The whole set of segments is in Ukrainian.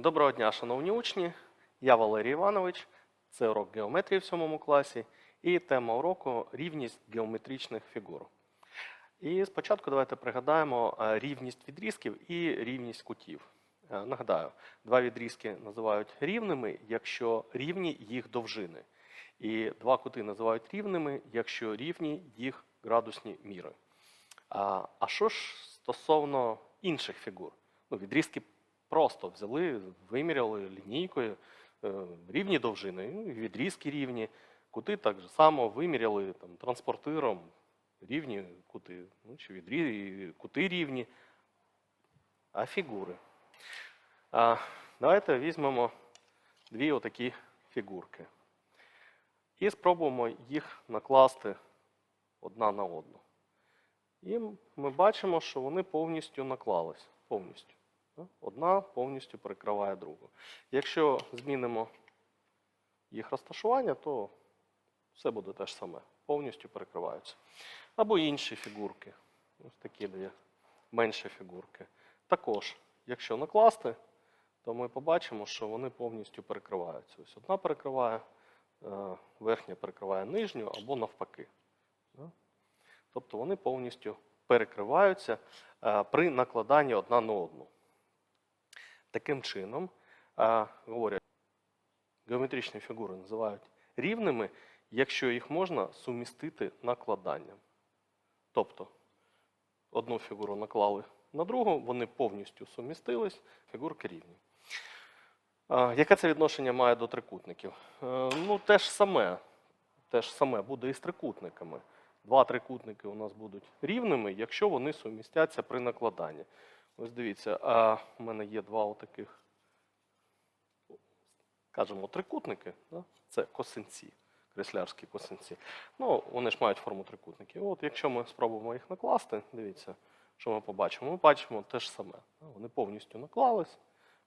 Доброго дня, шановні учні. Я Валерій Іванович. Це урок геометрії в 7 класі і тема уроку рівність геометричних фігур. І спочатку давайте пригадаємо е, рівність відрізків і рівність кутів. Е, Нагадаю, два відрізки називають рівними, якщо рівні їх довжини. І два кути називають рівними, якщо рівні їх градусні міри. А, що ж стосовно інших фігур? Ну, відрізки просто взяли, виміряли лінійкою, е, рівні довжини, ну, відрізки рівні, кути так же само виміряли там, транспортиром, рівні кути, ну, чи відрі... кути рівні, а фігури. А, давайте візьмемо дві отакі фігурки. І спробуємо їх накласти одна на одну. І ми бачимо, що вони повністю наклались. Повністю. Да? Одна повністю перекриває другу. Якщо змінимо їх розташування, то все буде те ж саме. Повністю перекриваються. Або інші фігурки. Ось такі дві менші фігурки. Також, якщо накласти, то ми побачимо, що вони повністю перекриваються. Ось одна перекриває, е, верхня перекриває нижню або навпаки. Тобто вони повністю перекриваються е, при накладанні одна на одну. Таким чином, говорять, геометричні фігури називають рівними, якщо їх можна сумістити накладанням. Тобто одну фігуру наклали на другу, вони повністю сумістились, фігурки рівні. Яке це відношення має до трикутників? Е, Ну, те ж саме. Те ж саме буде і з трикутниками. Два трикутники у нас будуть рівними, якщо вони сумістяться при накладанні. Ось дивіться, а у мене є два отаких, кажемо, трикутники. Да? Це косинці, креслярські косинці. Ну, вони ж мають форму трикутників. От якщо ми спробуємо їх накласти, дивіться, що ми побачимо? Ми бачимо те ж саме. Вони повністю наклались,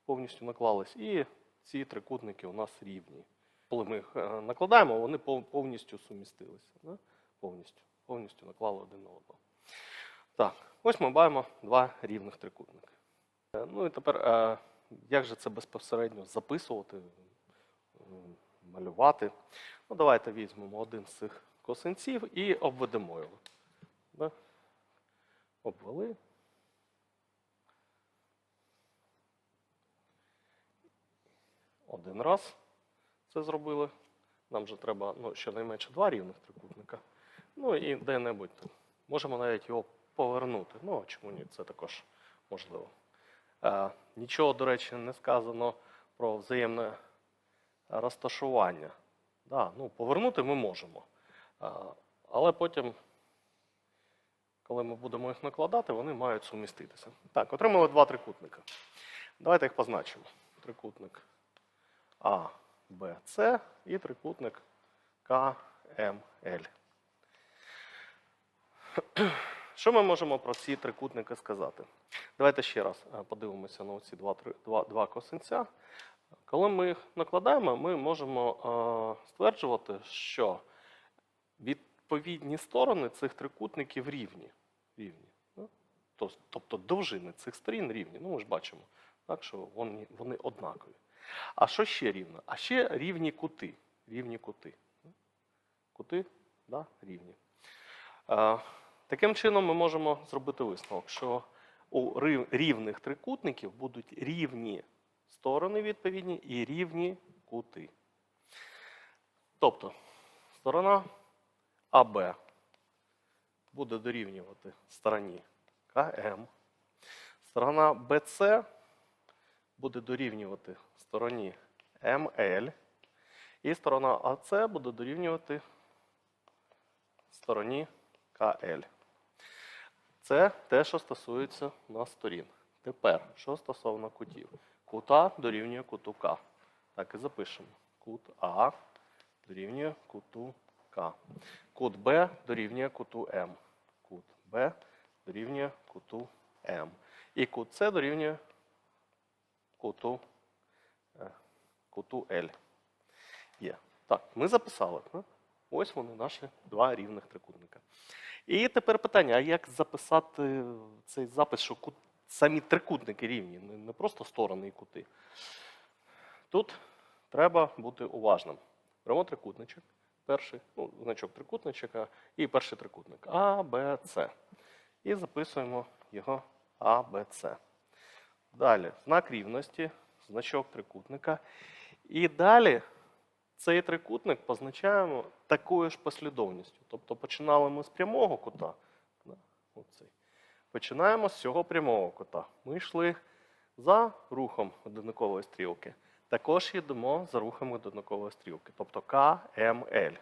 повністю наклались, і ці трикутники у нас рівні. Коли ми їх е, накладаємо, вони повністю сумістилися. Да? Повністю, повністю наклали один на одного. Так, ось ми маємо два рівних трикутники. Е, Ну і тепер, е, як же це безпосередньо записувати, малювати? Ну, давайте візьмемо один з цих косинців і обведемо його. Обвели. Один раз це зробили. Нам же треба ну, щонайменше два рівних трикутника. Ну і де-небудь. Можемо навіть його повернути. Ну, а чому ні, це також можливо. Е, нічого, до речі, не сказано про взаємне розташування. Да, ну, повернути ми можемо. Е, але потім, коли ми будемо їх накладати, вони мають суміститися. Так, отримали два трикутника. Давайте їх позначимо. Трикутник А, Б, С і трикутник К, М, Л. Що ми можемо про ці трикутники сказати? Давайте ще раз е, подивимося на ці два, два, два косинця. Коли ми їх накладаємо, ми можемо е, стверджувати, що відповідні сторони цих трикутників рівні. рівні да? Тобто довжини цих сторін рівні. Ну, ми ж бачимо, так, що вони, вони однакові. А що ще рівно? А ще рівні кути. Рівні кути. Кути да, рівні. Е, Таким чином ми можемо зробити висновок, що у рівних трикутників будуть рівні сторони відповідні і рівні кути. Тобто сторона АБ буде дорівнювати стороні КМ. Сторона БЦ буде дорівнювати стороні МЛ. І сторона АЦ буде дорівнювати стороні КЛ. Це те, що стосується у нас сторін. Тепер, що стосовно кутів. Кут А дорівнює куту К. Так і запишемо. Кут А дорівнює куту К. Кут Б дорівнює куту М. Кут Б дорівнює куту М. І кут С дорівнює куту, е, куту Л. Є. Так, ми записали. Ось вони наші два рівних трикутника. І тепер питання: а як записати цей запис, що самі трикутники рівні, не просто сторони і кути. Тут треба бути уважним. Беремо трикутничок, перший, ну, значок трикутничка і перший трикутник А, Б, С. І записуємо його А, Б, С. Далі знак рівності, значок трикутника. І далі цей трикутник позначаємо такою ж послідовністю. Тобто починали ми з прямого кута. Починаємо з цього прямого кута. Ми йшли за рухом одинакової стрілки. Також йдемо за рухом одинакової стрілки. Тобто КМЛ.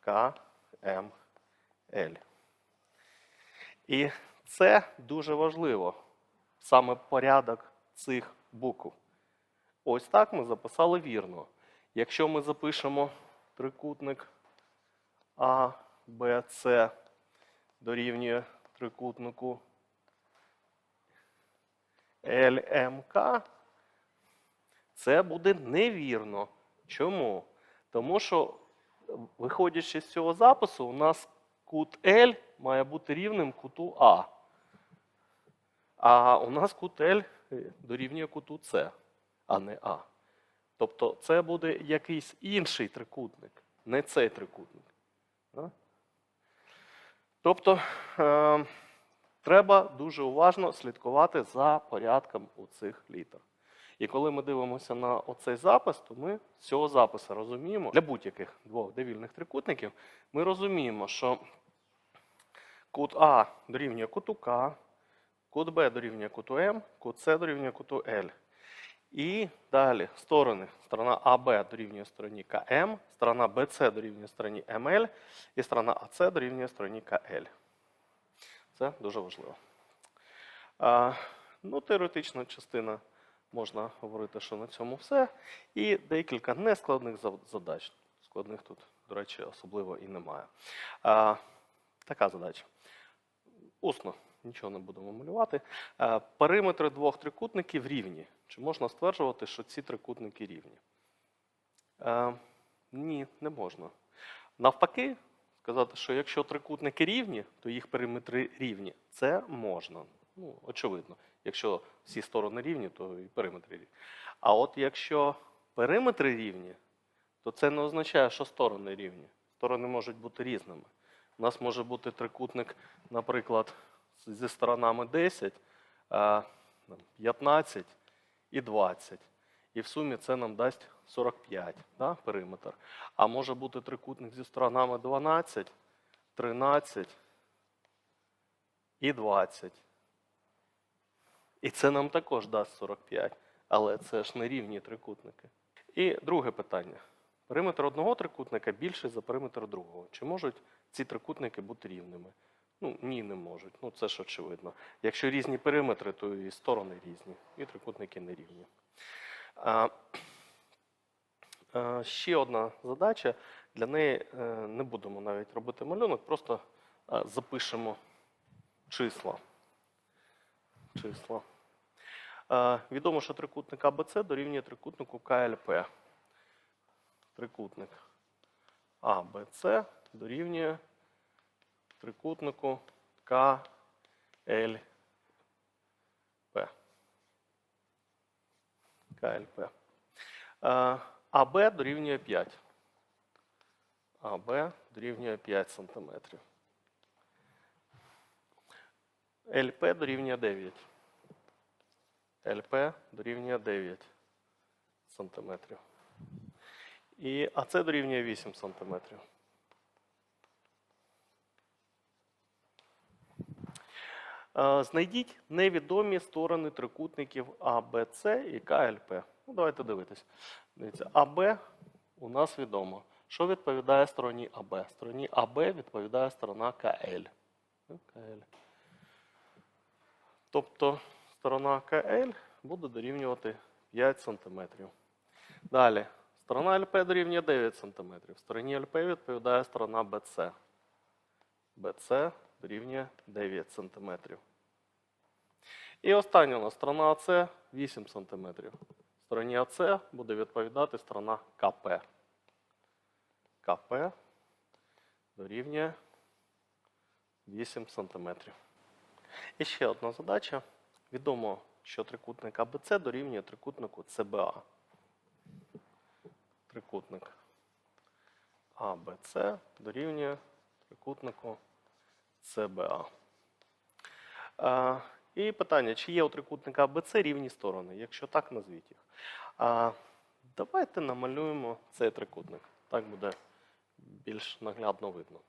КМЛ. І це дуже важливо. Саме порядок цих букв. Ось так ми записали вірно. Якщо ми запишемо трикутник А, дорівнює трикутнику ЛМК, це буде невірно. Чому? Тому що, виходячи з цього запису, у нас кут L має бути рівним куту А. А у нас кут L дорівнює куту С, а не А. Тобто це буде якийсь інший трикутник, не цей трикутник. Тобто е, треба дуже уважно слідкувати за порядком у цих літер. І коли ми дивимося на оцей запис, то ми з цього запису розуміємо, для будь-яких двох довільних трикутників, ми розуміємо, що кут А дорівнює куту К, кут Б дорівнює куту М, кут С дорівнює куту Л. І далі сторони. Сторона АБ дорівнює стороні КМ, сторона БЦ дорівнює стороні МЛ, і сторона АЦ дорівнює стороні КЛ. Це дуже важливо. А, ну, теоретична частина можна говорити, що на цьому все. І декілька нескладних задач. Складних тут, до речі, особливо і немає. А, така задача. Усно, нічого не будемо малювати. Е, Периметри двох трикутників рівні. Чи можна стверджувати, що ці трикутники рівні? Е, ні, не можна. Навпаки, сказати, що якщо трикутники рівні, то їх периметри рівні. Це можна. Ну, очевидно. Якщо всі сторони рівні, то і периметри рівні. А от якщо периметри рівні, то це не означає, що сторони рівні. Сторони можуть бути різними. У нас може бути трикутник, наприклад, зі сторонами 10, 15 і 20. І в сумі це нам дасть 45 да, периметр. А може бути трикутник зі сторонами 12, 13 і 20. І це нам також дасть 45. Але це ж не рівні трикутники. І друге питання. Периметр одного трикутника більший за периметр другого. Чи можуть ці трикутники бути рівними? Ну, ні, не можуть. Ну, це ж очевидно. Якщо різні периметри, то і сторони різні, і трикутники не рівні. А, а, ще одна задача. Для неї е, не будемо навіть робити малюнок, просто е, запишемо числа. Числа. Е, Відомо, що трикутник АБЦ дорівнює трикутнику КЛП. Трикутник АБЦ дорівнює трикутнику КЛП. КЛП. АБ дорівнює 5. АБ дорівнює 5 см. ЛП дорівнює 9. ЛП дорівнює 9 см. І АЦ дорівнює 8 см. Е, Знайдіть невідомі сторони трикутників АБЦ і КЛП. Ну, давайте дивитись. Дивіться, АБ у нас відомо. Що відповідає стороні АБ? Стороні АБ відповідає сторона КЛ. Ну, КЛ. Тобто сторона КЛ буде дорівнювати 5 см. Далі. Сторона ЛП дорівнює 9 см. Стороні ЛП відповідає сторона БЦ. БЦ дорівнює 9 см. І остання у нас сторона АЦ 8 см. Стороні АЦ буде відповідати сторона КП. КП дорівнює 8 см. І ще одна задача. відомо, що трикутник АБЦ дорівнює трикутнику ЦБА. Трикутник АБЦ дорівнює трикутнику ЦБА. А, і питання, чи є у трикутника АБЦ рівні сторони? Якщо так, назвіть їх. Давайте намалюємо цей трикутник. Так буде більш наглядно видно.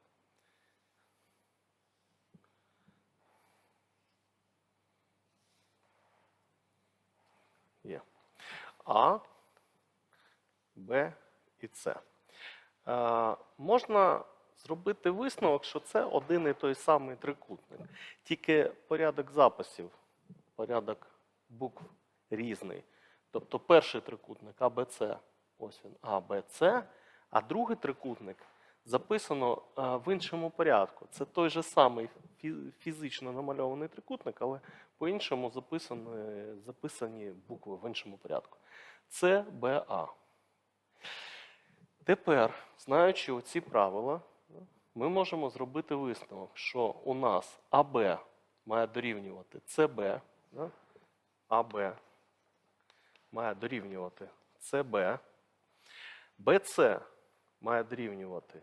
Є. А, Б і С. Можна зробити висновок, що це один і той самий трикутник. Тільки порядок записів, порядок букв різний. Тобто перший трикутник АБЦ, ось він АБЦ, а другий трикутник записано е, в іншому порядку. Це той же самий фізично намальований трикутник, але по-іншому записані, записані букви в іншому порядку. Це БА. Тепер, знаючи оці правила, ми можемо зробити висновок, що у нас АБ має дорівнювати СБ? АБ має дорівнювати СБ, БЦ має дорівнювати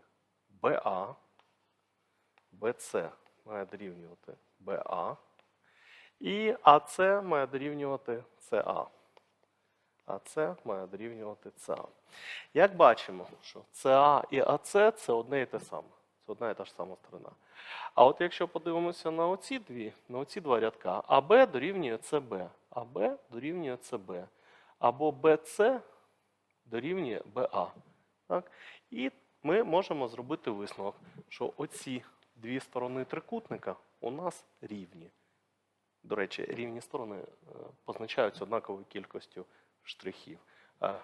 БА, БЦ має дорівнювати БА, і АЦ має дорівнювати СА. АЦ має дорівнювати СА. Як бачимо, що СА і АЦ це одне і те саме. Це одна і та ж сама сторона. А от якщо подивимося на оці дві, на оці два рядка, АБ дорівнює СБ, АБ дорівнює СБ, або БЦ дорівнює БА. Так? І ми можемо зробити висновок, що оці дві сторони трикутника у нас рівні. До речі, рівні сторони е, позначаються однаковою кількістю штрихів. А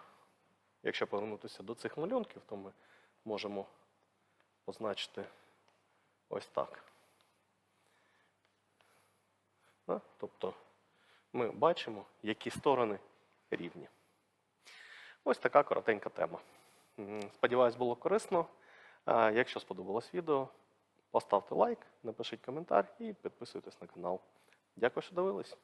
якщо повернутися до цих малюнків, то ми можемо позначити ось так. Тобто ми бачимо, які сторони рівні. Ось така коротенька тема. Сподіваюсь, було корисно. Якщо сподобалось відео, поставте лайк, напишіть коментар і підписуйтесь на канал. Дякую, що дивились.